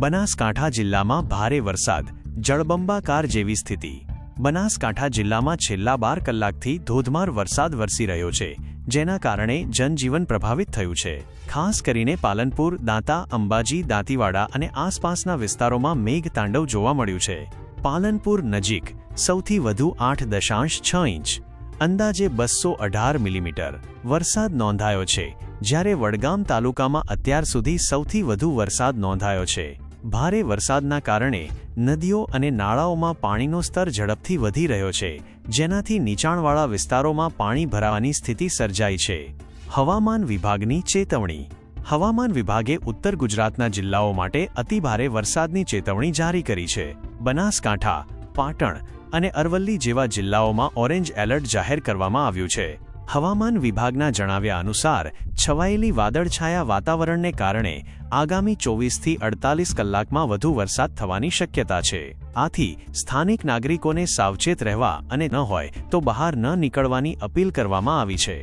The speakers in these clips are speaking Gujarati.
બનાસકાંઠા જિલ્લામાં ભારે વરસાદ, જળબંબાકાર જેવી સ્થિતિ. બનાસકાંઠા જિલ્લામાં છેલ્લા બાર કલાકથી ધોધમાર વરસાદ વરસી રહ્યો છે, જેના કારણે જનજીવન પ્રભાવિત થયું છે. ખાસ કરીને પાલનપુર, દાંતા, અંબાજી, દાંતીવાડા અને આસપાસના વિસ્તારોમાં મેઘ તાંડવ જોવા મળ્યું છે. પાલનપુર નજીક સૌથી વધુ આઠ દશાંશ છ ઇંચ, અંદાજે બસો અઢાર મિલીમીટર વરસાદ નોંધાયો છે, જ્યારે વડગામ તાલુકામાં અત્યાર સુધી સૌથી વધુ વરસાદ નોંધાયો છે. ભારે વરસાદના કારણે નદીઓ અને નાળાઓમાં પાણીનો સ્તર ઝડપથી વધી રહ્યો છે, જેનાથી નીચાણવાળા વિસ્તારોમાં પાણી ભરાવાની સ્થિતિ સર્જાઈ છે. હવામાન વિભાગની ચેતવણી. હવામાન વિભાગે ઉત્તર ગુજરાતના જિલ્લાઓ માટે અતિભારે વરસાદની ચેતવણી જારી કરી છે. બનાસકાંઠા, પાટણ અને અરવલ્લી જેવા જિલ્લાઓમાં ઓરેન્જ એલર્ટ જાહેર કરવામાં આવ્યું છે. હવામાન વિભાગના જણાવ્યા અનુસાર છવાયેલી વાદળછાયા વાતાવરણને કારણે આગામી ચોવીસથી અડતાલીસ કલાકમાં વધુ વરસાદ થવાની શક્યતા છે. આથી સ્થાનિક નાગરિકોને સાવચેત રહેવા અને ન હોય તો બહાર ન નીકળવાની અપીલ કરવામાં આવી છે.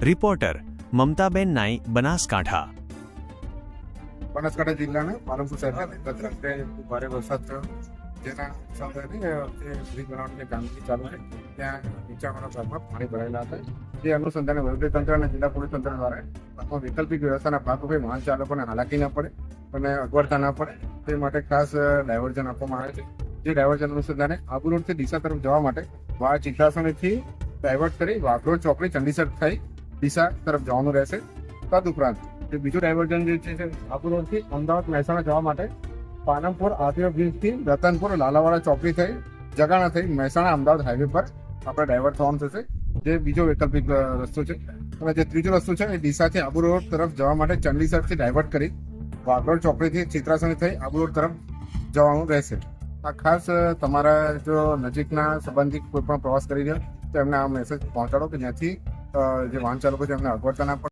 રિપોર્ટર મમતાબેન નાઈ બનાસકાંઠા. બનાસકાંઠા જિલ્લાના પાલનપુર શહેરમાં ગત રાત્રે ભારે વરસાદ થયો. જેના બ્રિજ બનાવવાની કામગીરી ચાલુ છે, ત્યાં નીચાણવાળા ભાગમાં પાણી ભરાયેલા હતા. જે અનુસંધાને વહીવટી તંત્ર અને જિલ્લા પોલીસ તંત્ર દ્વારા વૈકલ્પિક વ્યવસ્થાના ભાગરૂપે વાહન ચાલકોને હાલાકી ન પડે અને અગવડતા ન પડે, તે માટે ખાસ ડાયવર્ઝન આપવામાં આવે છે. જે ડાયવર્ઝન અનુસંધાને આબુ રોડથી દિશા તરફ જવા માટે વાળ ચિત્રાસણીથી ડાયવર્ટ કરી વાઘરોડ ચોકડી ચંડીસર થઈ દિશા તરફ જવાનું રહેશે. તદુપરાંત ઉપરાંત બીજું ડાયવર્ઝન જે છે, આબુ રોડથી અમદાવાદ મહેસાણા જવા માટે પાલનપુર આરટીઓ બ્રિજથી રતનપુર લાલાવાડા ચોકડી થઈ, જગાણા થઈ, મહેસાણા અમદાવાદ હાઈવે પર આપણે ડાયવર્ટ થવાનું થશે. જે બીજો વૈકલ્પિક રસ્તો છે. અને જે ત્રીજો રસ્તો છે, એ ડીસાથી આબુ રોડ તરફ જવા માટે ચંડીસરથી ડાયવર્ટ કરી વાગરોડ ચોકડીથી ચિત્રાસણી થઈ આબુ રોડ તરફ જવાનું રહેશે. આ ખાસ તમારા જો નજીકના સંબંધિત કોઈ પણ પ્રવાસ કરી રહ્યો તો એમને આ મેસેજ પહોંચાડો કે જ્યાંથી જે વાહન ચાલકો છે એમને અગવડતા ના પડે